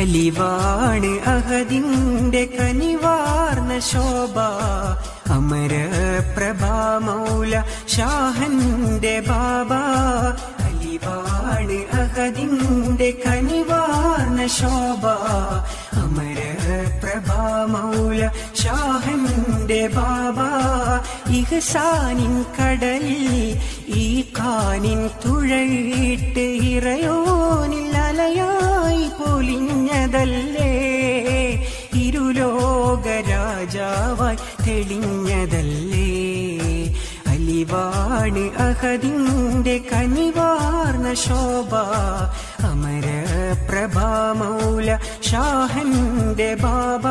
അലിവാണ് അഹദിന്റെ കനിവാർന്ന ശോഭ. അമര പ്രഭാമൗല ഷാഹന്റെ ബാബ. അലിവാണ് അഹദിന്റെ കനിവാർന്ന ശോഭ. അമര പ്രഭാമൗല ഷാഹന്റെ ബാബ. ഇഹസാനിൻ കടലിൽ ഈ കാനിൻ തുഴയിട്ട് ഇറയോനില്ല പൊലിഞ്ഞതല്ലേ ഇരുലോക രാജാവായി തെളിഞ്ഞതല്ലേ? അലിവാണ് അഹദിന്റെ കനിവാർന്ന ശോഭ. അമര പ്രഭാമൗല ഷാഹന്റെ ബാബ.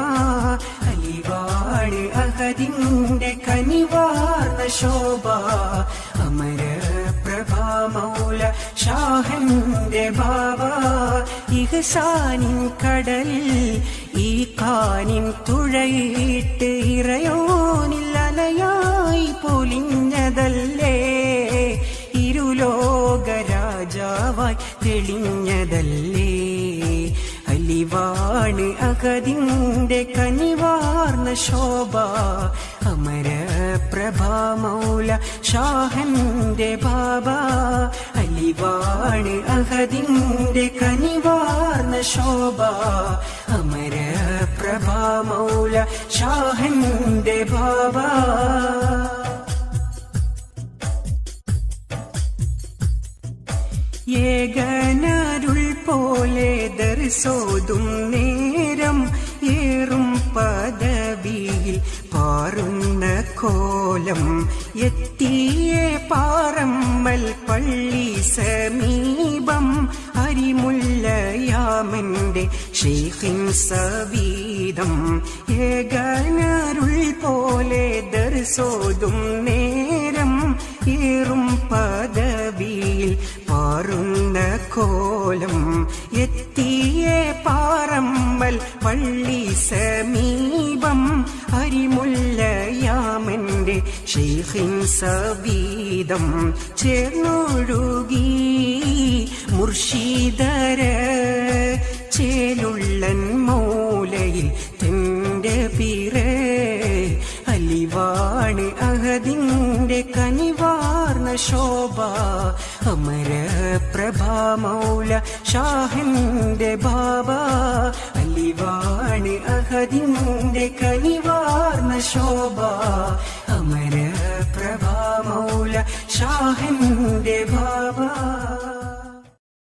അലിവാണ് അഹദിന്റെ കനിവാർന്ന ശോഭ. അമര പ്രഭാമൗല ഷാഹന്റെ ബാബ. ഇഹസാനിൻ കടൽ ഈ കാനിൻ തുഴയിട്ട് ഇറയോനിൽ അലയായി പൊലിഞ്ഞതല്ലേ? ഇരുലോക രാജാവായി തെളിഞ്ഞതല്ലേ? അലിവാണ് അഗതിന്റെ കനിവാർന്ന ശോഭ അമര പ്രഭാമൗല ഷാഹന്റെ ബാബ. അലിവാണ് അഹദിന്റെ കനിവാർന്ന ശോഭ അമര പ്രഭാ മൗല ഷാഹന്റെ ബാബ. ഏകനരുൾ പോലെ ദർശോതും നേരം ഏറും പദവിയിൽ പാറുന്ന കോലം എത്തിയ പാറമ്മൽ പള്ളി സമീപം അരിമുല്ലയാമന്റെ ഷെയ്ഖിൻ സവീതം ഏകനരുൾ പോലെ ദർശോതും നേരം ഏറും പദവിയിൽ പാറുന്ന കോലം എത്തിയ പാറമ്മൽ പള്ളി സമീപം അരിമുല്ലയാമന്റെ ഷെയ്ഖിൻ സവീതം ചേർന്നൊഴുകി മുർഷീദര മൂലയിൽ തെന്റെ പിറ. അലിവാണ് അഹദിന്റെ കനിവാർന്ന ശോഭ. അമര പ്രഭാ മൗല ഷാഹന്റെ ബാബ. അലിവാണ് അഹദിന്റെ കനിവാർന്ന ശോഭ. അമര പ്രഭാ മൗല ഷാഹന്റെ